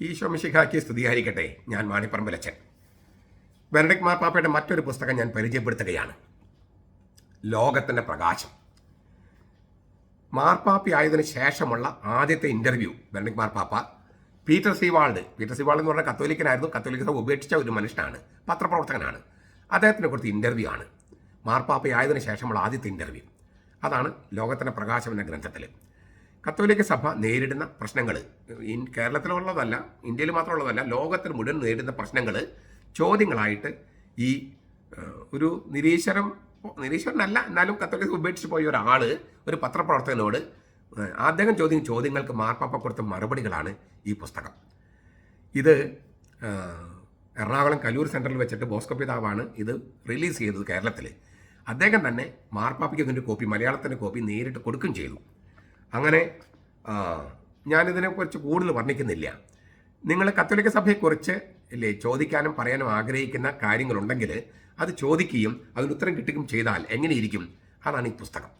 ഈശോ മിശിഹാക്കി സ്തുതിയായിരിക്കട്ടെ. ഞാൻ മാണിപ്പറമ്പലച്ചൻ ബെനഡിക് മാർപ്പാപ്പയുടെ മറ്റൊരു പുസ്തകം ഞാൻ പരിചയപ്പെടുത്തുകയാണ്. ലോകത്തിന്റെ പ്രകാശം. മാർപ്പാപ്പി ആയതിനു ശേഷമുള്ള ആദ്യത്തെ ഇന്റർവ്യൂ ബെനഡിക് മാർപ്പാപ്പ പീറ്റർ സീവാൾഡ് പീറ്റർ സിവാൾഡ് എന്ന് പറഞ്ഞാൽ കത്തോലിക്കനായിരുന്നു. കത്തോലിക്കത ഉപേക്ഷിച്ച ഒരു മനുഷ്യനാണ്. പത്രപ്രവർത്തകനാണ്. അദ്ദേഹത്തിനെ കുറിച്ച് ഇന്റർവ്യൂ ആണ്. മാർപ്പാപ്പയായതിനു ശേഷമുള്ള ആദ്യത്തെ ഇന്റർവ്യൂ അതാണ് ലോകത്തിന്റെ പ്രകാശം എന്ന ഗ്രന്ഥത്തിൽ കത്തോലിക്ക സഭ നേരിടുന്ന പ്രശ്നങ്ങൾ കേരളത്തിലുള്ളതല്ല ഇന്ത്യയിൽ മാത്രമുള്ളതല്ല ലോകത്തിൽ മുഴുവൻ നേരിടുന്ന പ്രശ്നങ്ങൾ ചോദ്യങ്ങളായിട്ട് ഈ ഒരു നിരീശ്വരം നിരീശ്വരനല്ല എന്നാലും കത്തോലിക്ക ഉപേക്ഷിച്ച് പോയ ഒരാൾ ഒരു പത്രപ്രവർത്തകനോട് അദ്ദേഹം ചോദ്യം ചോദ്യങ്ങൾക്ക് മാർപ്പാപ്പ കൊടുത്ത മറുപടികളാണ് ഈ പുസ്തകം. ഇത് എറണാകുളം കലൂർ സെന്ററിൽ വെച്ചിട്ട് ബോസ്കോ പിതാവാണ് ഇത് റിലീസ് ചെയ്തത് കേരളത്തിൽ അദ്ദേഹം തന്നെ മാർപ്പാപ്പയ്ക്ക് ഇതിന്റെ കോപ്പി മലയാളത്തിന്റെ കോപ്പി നേരിട്ട് കൊടുക്കുകയും ചെയ്തു. അങ്ങനെ ഞാനിതിനെ ഞാനിതിനെക്കുറിച്ച് കൂടുതൽ വർണിക്കുന്നില്ല. നിങ്ങൾ കത്തോലിക്ക സഭയെക്കുറിച്ച് ഇല്ലേ ചോദിക്കാനും പറയാനും ആഗ്രഹിക്കുന്ന കാര്യങ്ങളുണ്ടെങ്കിൽ അത് ചോദിക്കുകയും അതിന് ഉത്തരം കിട്ടുകയും ചെയ്താൽ എങ്ങനെയിരിക്കും? അതാണ് ഈ പുസ്തകം.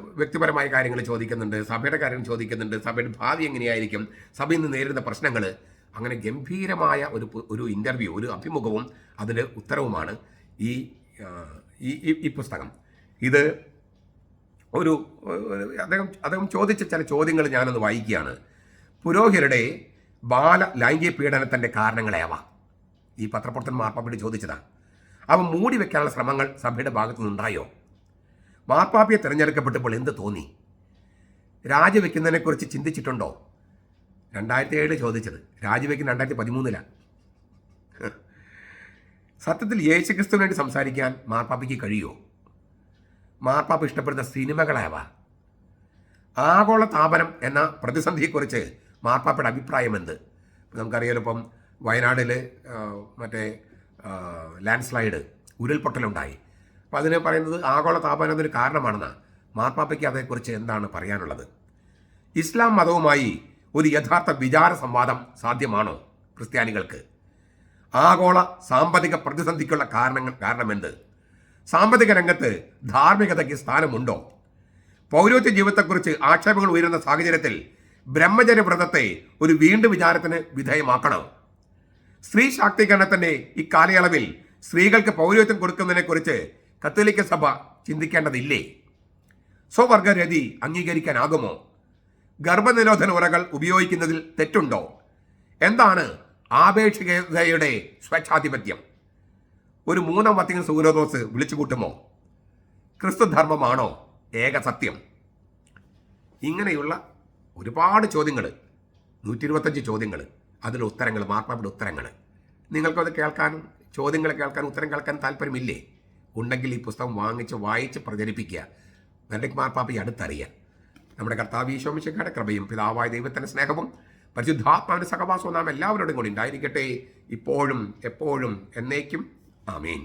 വ്യക്തിപരമായ കാര്യങ്ങൾ ചോദിക്കുന്നുണ്ട് സഭയുടെ കാര്യങ്ങൾ ചോദിക്കുന്നുണ്ട് സഭയുടെ ഭാവി എങ്ങനെയായിരിക്കും സഭയിൽ നിന്ന് നേരിടുന്ന പ്രശ്നങ്ങൾ. അങ്ങനെ ഗംഭീരമായ ഒരു ഒരു ഇന്റർവ്യൂ ഒരു അഭിമുഖവും അതിൽ ഉത്തരവുമാണ് ഈ- ഈ പുസ്തകം. ഇത് ഒരു അദ്ദേഹം അദ്ദേഹം ചോദിച്ച ചില ചോദ്യങ്ങൾ ഞാനൊന്ന് വായിക്കുകയാണ്. പുരോഹിതരുടെ ബാല ലൈംഗിക പീഡനത്തിന്റെ കാരണങ്ങളേവാ ഈ പത്രപ്രവർത്തകൻ മാർപ്പാപ്പയോട് ചോദിച്ചതാണ് അവ മൂടി വെക്കാനുള്ള ശ്രമങ്ങൾ സഭയുടെ ഭാഗത്തു നിന്നുണ്ടായോ? മാർപ്പാപ്പയെ തിരഞ്ഞെടുക്കപ്പെട്ടപ്പോൾ എന്ത് തോന്നി? രാജിവെക്കുന്നതിനെക്കുറിച്ച് ചിന്തിച്ചിട്ടുണ്ടോ? രണ്ടായിരത്തി ഏഴ് ചോദിച്ചത്. രാജിവെക്കുന്ന രണ്ടായിരത്തി പതിമൂന്നിലാണ് സത്യത്തിൽ യേശുക്രിസ്തുവിനായിട്ട് സംസാരിക്കാൻ മാർപ്പാപ്പയ്ക്ക് കഴിയുമോ? മാർപ്പാപ്പ ഇഷ്ടപ്പെടുന്ന സിനിമകളാവ ആഗോള താപനം എന്ന പ്രതിസന്ധിയെക്കുറിച്ച് മാർപ്പാപ്പയുടെ അഭിപ്രായം എന്ത് നമുക്കറിയാലോ ഇപ്പം വയനാടിൽ മറ്റേ ലാൻഡ് സ്ലൈഡ് ഉരുൾപൊട്ടലുണ്ടായി. അപ്പം അതിന് പറയുന്നത് ആഗോള താപനം അതിന് കാരണമാണെന്ന്. മാർപ്പാപ്പയ്ക്ക് അതേക്കുറിച്ച് എന്താണ് പറയാനുള്ളത്? ഇസ്ലാം മതവുമായി ഒരു യഥാർത്ഥ വിചാര സംവാദം സാധ്യമാണോ ക്രിസ്ത്യാനികൾക്ക്? ആഗോള സാമ്പത്തിക പ്രതിസന്ധിക്കുള്ള കാരണങ്ങൾ കാരണമെന്ത്? സാമ്പത്തിക രംഗത്ത് ധാർമ്മികതയ്ക്ക് സ്ഥാനമുണ്ടോ? പൗരോത്യ ജീവിതത്തെക്കുറിച്ച് ആക്ഷേപങ്ങൾ ഉയരുന്ന സാഹചര്യത്തിൽ ബ്രഹ്മചര്യ വ്രതത്തെ ഒരു വീണ്ടും വിചാരത്തിന് വിധേയമാക്കണം? സ്ത്രീ ശാക്തീകരണത്തിന്റെ ഇക്കാലയളവിൽ സ്ത്രീകൾക്ക് പൗരോഹിത്യം കൊടുക്കുന്നതിനെക്കുറിച്ച് കത്തോലിക്ക സഭ ചിന്തിക്കേണ്ടതില്ലേ? സ്വവർഗരതി അംഗീകരിക്കാനാകുമോ? ഗർഭനിരോധന ഉറകൾ ഉപയോഗിക്കുന്നതിൽ തെറ്റുണ്ടോ? എന്താണ് ആപേക്ഷികതയുടെ സ്വച്ഛാധിപത്യം? ഒരു മൂന്നാം വത്തികൻ സൂര്യദോസ് വിളിച്ചുകൂട്ടുമോ ക്രിസ്തുധർമ്മമാണോ ഏക സത്യം? ഇങ്ങനെയുള്ള ഒരുപാട് ചോദ്യങ്ങൾ നൂറ്റി ഇരുപത്തഞ്ച് ചോദ്യങ്ങൾ അതിലെ ഉത്തരങ്ങൾ മാർപ്പാപ്പിന്റെ ഉത്തരങ്ങൾ നിങ്ങൾക്കത് കേൾക്കാനും ചോദ്യങ്ങൾ കേൾക്കാനും ഉത്തരം കേൾക്കാൻ താല്പര്യമില്ലേ? ഉണ്ടെങ്കിൽ ഈ പുസ്തകം വാങ്ങിച്ച് വായിച്ച് പ്രചരിപ്പിക്കുക. ബെനഡിക് മാർപ്പാപ്പയെ അടുത്തറിയാൻ. നമ്മുടെ കർത്താവ് ഈശോമിശക്കാരുടെ കൃപയും പിതാവായ ദൈവത്തിന്റെ സ്നേഹവും പരിശുദ്ധാത്മാവിന്റെ സഹവാസവും നാം എല്ലാവരോടും കൂടി ഉണ്ടായിരിക്കട്ടെ. ഇപ്പോഴും എപ്പോഴും എന്നേക്കും ആമീൻ